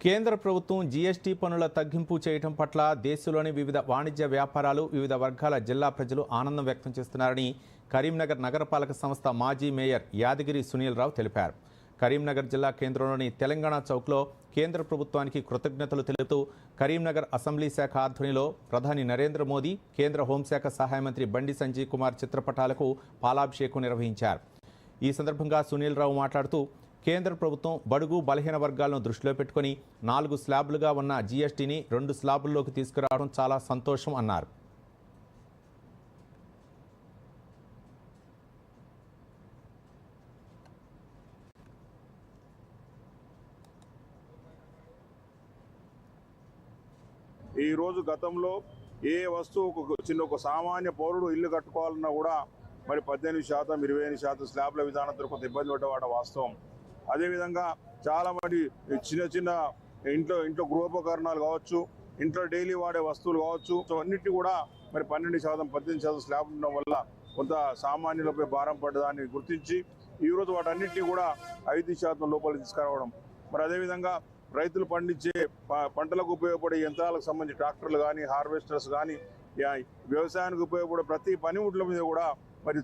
కేంద్ర ప్రభుత్వం జీఎస్టీ పన్నుల తగ్గింపు చేయటం పట్ల దేశంలోని వివిధ వాణిజ్య వ్యాపారాలు వివిధ వర్గాల జిల్లా ప్రజలు ఆనందం వ్యక్తం చేస్తున్నారని కరీంనగర్ నగరపాలక సంస్థ మాజీ మేయర్ యాదగిరి సునీల్ రావు తెలిపారు. కరీంనగర్ జిల్లా కేంద్రంలోని తెలంగాణ చౌక్లో కేంద్ర ప్రభుత్వానికి కృతజ్ఞతలు తెలుపుతూ కరీంనగర్ అసెంబ్లీ శాఖ ఆధ్వర్యంలో ప్రధాని నరేంద్ర మోదీ కేంద్ర హోంశాఖ సహాయ మంత్రి బండి సంజయ్ కుమార్ చిత్రపటాలకు పాలాభిషేకం నిర్వహించారు. ఈ సందర్భంగా సునీల్ రావు మాట్లాడుతూ కేంద్ర ప్రభుత్వం బడుగు బలహీన వర్గాలను దృష్టిలో పెట్టుకుని నాలుగు స్లాబ్లుగా ఉన్న జీఎస్టీని రెండు స్లాబుల్లోకి తీసుకురావడం చాలా సంతోషం అన్నారు. ఈ రోజు గతంలో ఏ వస్తువు ఒక చిన్న ఒక సామాన్య పౌరుడు ఇల్లు కట్టుకోవాలన్నా కూడా మరి పద్దెనిమిది శాతం ఇరవై ఎనిమిది శాతం స్లాబ్ల విధానంతో కొంత ఇబ్బంది పడ్డవాడ వాస్తవం. అదేవిధంగా చాలా మంది చిన్న చిన్న ఇంట్లో ఇంట్లో గృహోపకరణాలు కావచ్చు ఇంట్లో డైలీ వాడే వస్తువులు కావచ్చు. సో అన్నిటి కూడా మరి పన్నెండు శాతం పద్దెనిమిది శాతం స్లాబ్ ఉండడం వల్ల కొంత సామాన్యులపై భారం పడ్డదాన్ని గుర్తించి ఈరోజు రోజు వాటన్నిటిని కూడా ఐదు శాతం లోపల తీసుకురావడం. మరి అదేవిధంగా రైతులు పండించే పంటలకు ఉపయోగపడే యంత్రాలకు సంబంధించి ట్రాక్టర్లు కానీ హార్వెస్టర్స్ కానీ వ్యవసాయానికి ఉపయోగపడే ప్రతి పనిముట్ల మీద కూడా మరి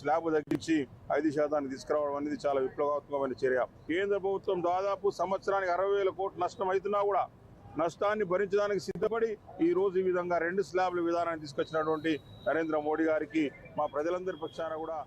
స్లాబ్ తగ్గించి ఐదు శాతానికి తీసుకురావడం అనేది చాలా విప్లవాత్మకమైన చర్య. కేంద్ర ప్రభుత్వం దాదాపు సంవత్సరానికి అరవై వేల కోట్లు నష్టం అవుతున్నా కూడా నష్టాన్ని భరించడానికి సిద్ధపడి ఈ రోజు ఈ విధంగా రెండు స్లాబ్ల విధానాన్ని తీసుకొచ్చినటువంటి నరేంద్ర మోడీ గారికి మా ప్రజలందరి పక్షాన కూడా